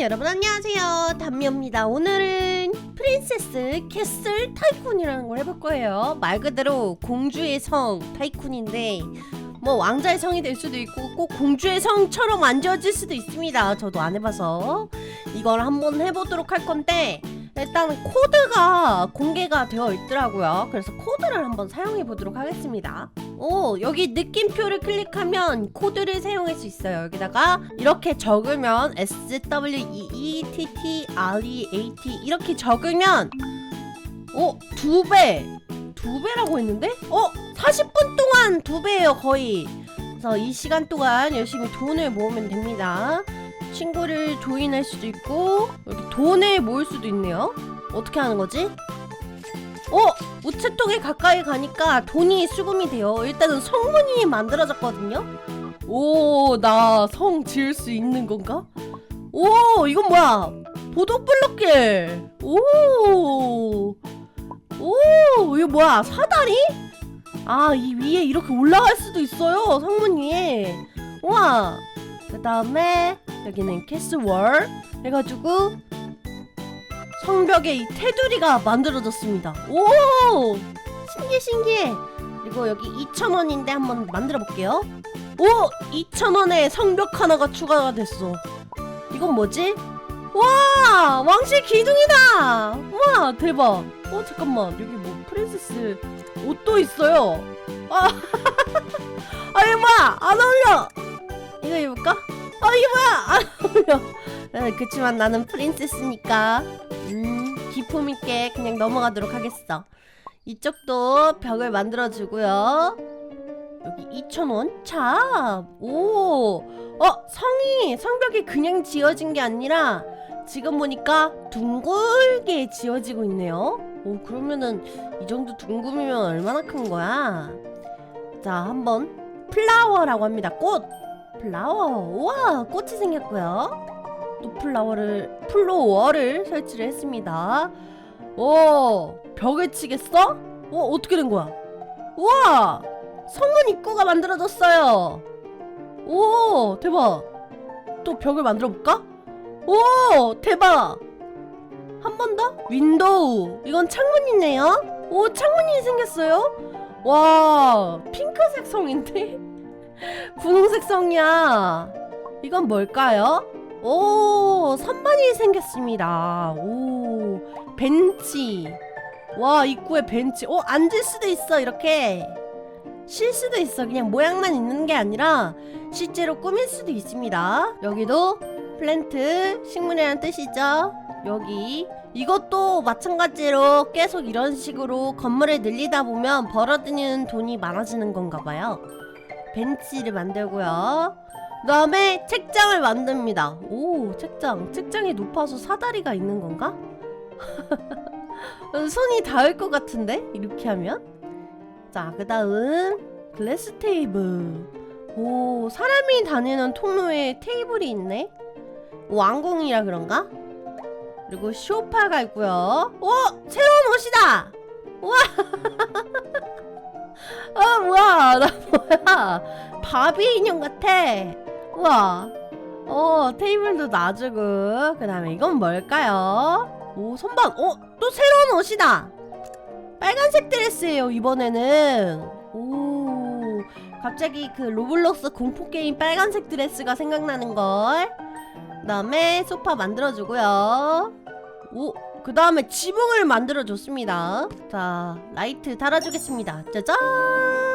여러분 안녕하세요. 담미입니다. 오늘은 프린세스 캐슬 타이쿤이라는 걸 해볼 거예요. 말 그대로 공주의 성 타이쿤인데 뭐 왕자의 성이 될 수도 있고 꼭 공주의 성처럼 만들어질 수도 있습니다. 저도 안 해봐서. 이걸 한번 해보도록 할 건데 일단 코드가 공개가 되어 있더라고요. 그래서 코드를 한번 사용해 보도록 하겠습니다 오 여기 느낌표를 클릭하면 코드를 사용할 수 있어요 여기다가 이렇게 적으면 S W E 이렇게 적으면 어 두 배. 두 배라고 했는데? 어 40분 동안 두 배예요 거의 그래서 이 시간 동안 열심히 돈을 모으면 됩니다 친구를 조인할 수도 있고 여기 돈을 모을 수도 있네요 어떻게 하는 거지? 어 우체통에 가까이 가니까 돈이 수금이 돼요. 일단은 성문이 만들어졌거든요. 오, 나 성 지을 수 있는 건가? 오, 이건 뭐야? 보도블럭길. 오, 오, 이거 뭐야? 사다리? 아, 이 위에 이렇게 올라갈 수도 있어요. 성문 위에. 우와. 그 다음에 여기는 캐스월 해가지고 성벽에 이 테두리가 만들어졌습니다. 오! 신기해, 신기해. 그리고 여기 2,000원인데 한번 만들어 볼게요. 오! 2,000원에 성벽 하나가 추가가 됐어. 이건 뭐지? 와! 왕실 기둥이다! 와, 대박. 어, 잠깐만. 여기 뭐 프린세스 옷도 있어요. 아, 아, 이거 뭐야? 안 어울려! 이거 입을까? 아, 이거 뭐야? 안 어울려. 네, 그치만 나는 프린세스니까 음, 기품 있게 그냥 넘어가도록 하겠어. 이쪽도 벽을 만들어주고요. 여기 2,000원? 자, 오, 어, 성이, 성벽이 그냥 지어진 게 아니라 지금 보니까 둥글게 지어지고 있네요. 오, 그러면은 이 정도 둥금이면 얼마나 큰 거야? 자, 한번 플라워라고 합니다. 꽃! 플라워. 우와, 꽃이 생겼고요. 또 플라워를 플로워를 설치를 했습니다. 오 벽을 치겠어? 어 어떻게 된 거야? 우와 성문 입구가 만들어졌어요. 오 대박. 또 벽을 만들어 볼까? 오 대박. 한 번 더? 윈도우. 이건 창문이네요. 오 창문이 생겼어요. 와 핑크색 성인데 분홍색 성이야. 이건 뭘까요? 오, 선반이 생겼습니다. 오, 벤치. 와, 입구에 벤치. 오, 앉을 수도 있어, 이렇게. 쉴 수도 있어. 그냥 모양만 있는 게 아니라 실제로 꾸밀 수도 있습니다. 여기도 플랜트, 식물이라는 뜻이죠. 여기. 이것도 마찬가지로 계속 이런 식으로 건물을 늘리다 보면 벌어들이는 돈이 많아지는 건가 봐요. 벤치를 만들고요. 그 다음에 책장을 만듭니다. 오, 책장. 책장이 높아서 사다리가 있는 건가? 손이 닿을 것 같은데? 이렇게 하면? 자, 그 다음 글래스 테이블. 오, 사람이 다니는 통로에 테이블이 있네. 왕궁이라 그런가? 그리고 쇼파가 있고요. 오, 새로운 옷이다. 우와. 아, 뭐야? 나 뭐야? 바비 인형 같아. 우와. 어, 테이블도 놔주고. 그 다음에 이건 뭘까요? 오, 선반. 어, 또 새로운 옷이다. 빨간색 드레스예요, 이번에는. 오. 갑자기 그 로블록스 공포게임 빨간색 드레스가 생각나는걸. 그 다음에 소파 만들어주고요. 오, 그 다음에 지붕을 만들어줬습니다. 자, 라이트 달아주겠습니다. 짜잔!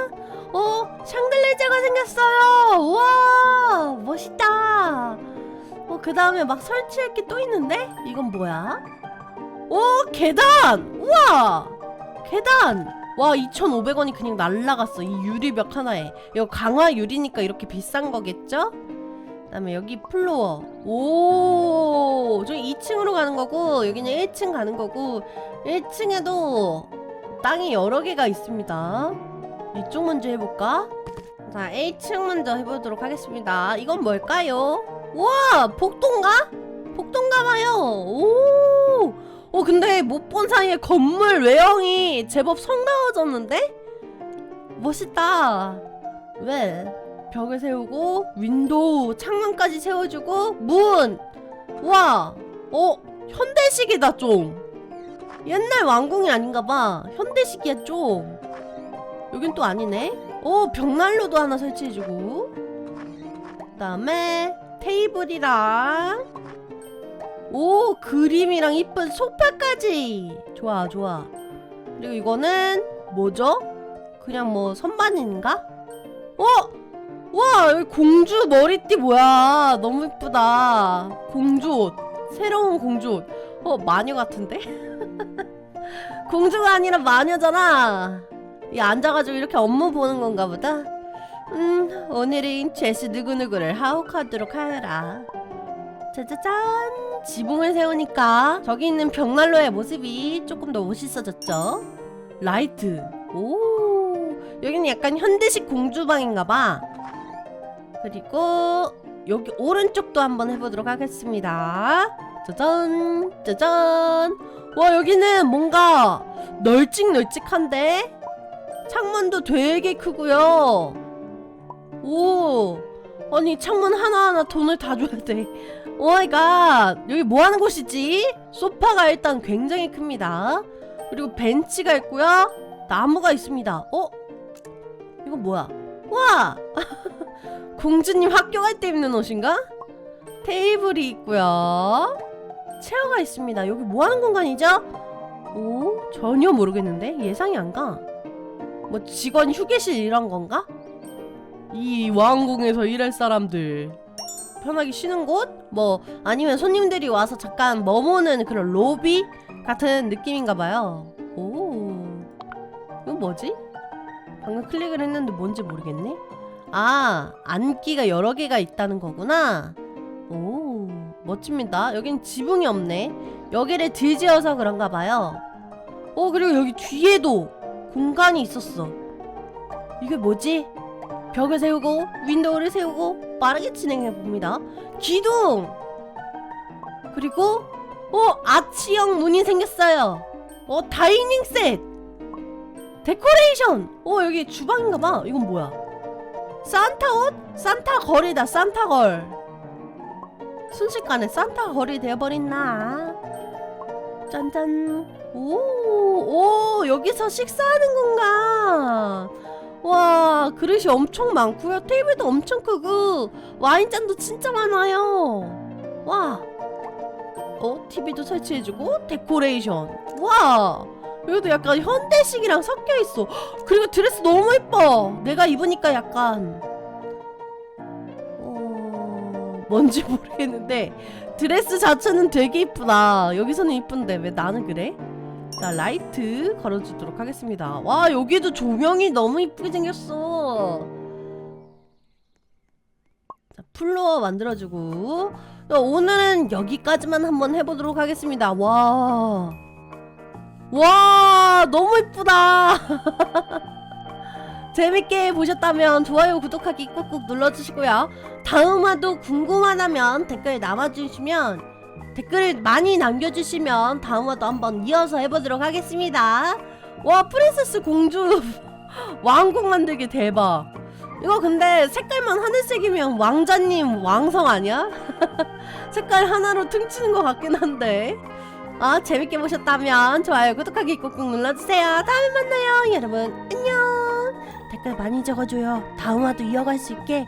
어, 샹들레제가 생겼어요. 우와, 멋있다. 어, 그 다음에 막 설치할 게 또 있는데? 이건 뭐야? 오, 계단! 우와! 계단! 와, 2,500원이 그냥 날라갔어. 이 유리벽 하나에. 이거 강화 유리니까 이렇게 비싼 거겠죠? 그 다음에 여기 플로어. 오, 저기 2층으로 가는 거고, 여기는 1층 가는 거고, 1층에도 땅이 여러 개가 있습니다. 이쪽 먼저 해볼까? 자, 1층 먼저 해보도록 하겠습니다. 이건 뭘까요? 우와! 복도인가? 복도인가 봐요. 오! 어, 근데 못 본 사이에 건물 외형이 제법 성가워졌는데? 멋있다. 왜? 벽을 세우고, 윈도우, 창문까지 세워주고, 문! 와, 어, 현대식이다 좀. 옛날 왕궁이 아닌가 봐. 현대식이야 좀. 여긴 또 아니네. 어, 벽난로도 하나 설치해주고. 그 다음에 테이블이랑 오 그림이랑 이쁜 소파까지. 좋아 좋아. 그리고 이거는 뭐죠? 그냥 뭐 선반인가? 어? 와 여기 공주 머리띠 뭐야 너무 이쁘다 공주 옷 새로운 공주 옷 어, 마녀 같은데? 공주가 아니라 마녀잖아. 이 앉아가지고 이렇게 업무 보는 건가 보다. 음, 오늘은 제스 누구누구를 하옥하도록 하여라. 짜자잔! 지붕을 세우니까 저기 있는 벽난로의 모습이 조금 더 멋있어졌죠? 라이트. 오, 여기는 약간 현대식 공주방인가 봐. 그리고 여기 오른쪽도 한번 해보도록 하겠습니다. 짜잔 짜잔 와 여기는 뭔가 널찍널찍한데 창문도 되게 크고요 오 아니 창문 하나하나 돈을 다 줘야 돼 오마이갓 여기 뭐 하는 곳이지? 소파가 일단 굉장히 큽니다 그리고 벤치가 있고요 나무가 있습니다 어? 이건 뭐야 와 공주님 학교 갈 때 입는 옷인가? 테이블이 있고요 체어가 있습니다. 여기 뭐 하는 공간이죠? 오, 전혀 모르겠는데 예상이 안 가. 뭐 직원 휴게실 이런 건가? 이 왕궁에서 일할 사람들 편하게 쉬는 곳? 뭐 아니면 손님들이 와서 잠깐 머무는 그런 로비 같은 느낌인가 봐요. 오, 이건 뭐지? 방금 클릭을 했는데 뭔지 모르겠네. 아, 앉기가 여러 개가 있다는 거구나. 오. 멋집니다. 여긴 지붕이 없네. 여기를 뒤지어서 그런가 봐요. 어, 그리고 여기 뒤에도 공간이 있었어. 이게 뭐지? 벽을 세우고 윈도우를 세우고 빠르게 진행해 봅니다. 기둥! 그리고 어, 아치형 문이 생겼어요. 어, 다이닝 셋! 데코레이션! 어, 여기 주방인가 봐. 이건 뭐야? 산타 옷? 산타 걸이다, 산타 걸. 순식간에 산타 거리 되어버린 나 짠짠 오, 오 여기서 식사하는 건가 와 그릇이 엄청 많고요 테이블도 엄청 크고 와인잔도 진짜 많아요 와 어? TV도 설치해 주고 데코레이션 와 여기도 약간 현대식이랑 섞여 있어 그리고 드레스 너무 예뻐 내가 입으니까 약간 어, 뭔지 모르겠는데 드레스 자체는 되게 이쁘다. 여기서는 이쁜데 왜 나는 그래? 자 라이트 걸어주도록 하겠습니다. 와 여기도 조명이 너무 이쁘게 생겼어. 자 플로어 만들어주고 어, 오늘은 여기까지만 한번 해보도록 하겠습니다. 와. 와 너무 이쁘다. 재밌게 보셨다면 좋아요, 구독하기 꾹꾹 눌러주시고요. 다음화도 궁금하다면 댓글 남아주시면 댓글을 많이 남겨주시면 다음화도 한번 이어서 해보도록 하겠습니다. 와 프린세스 공주 왕국 만들기 대박. 이거 근데 색깔만 하늘색이면 왕자님 왕성 아니야? 색깔 하나로 퉁치는 것 같긴 한데. 아 재밌게 보셨다면 좋아요, 구독하기 꾹꾹 눌러주세요. 다음에 만나요, 여러분. 안녕. 댓글 많이 적어줘요. 다음화도 이어갈 수 있게.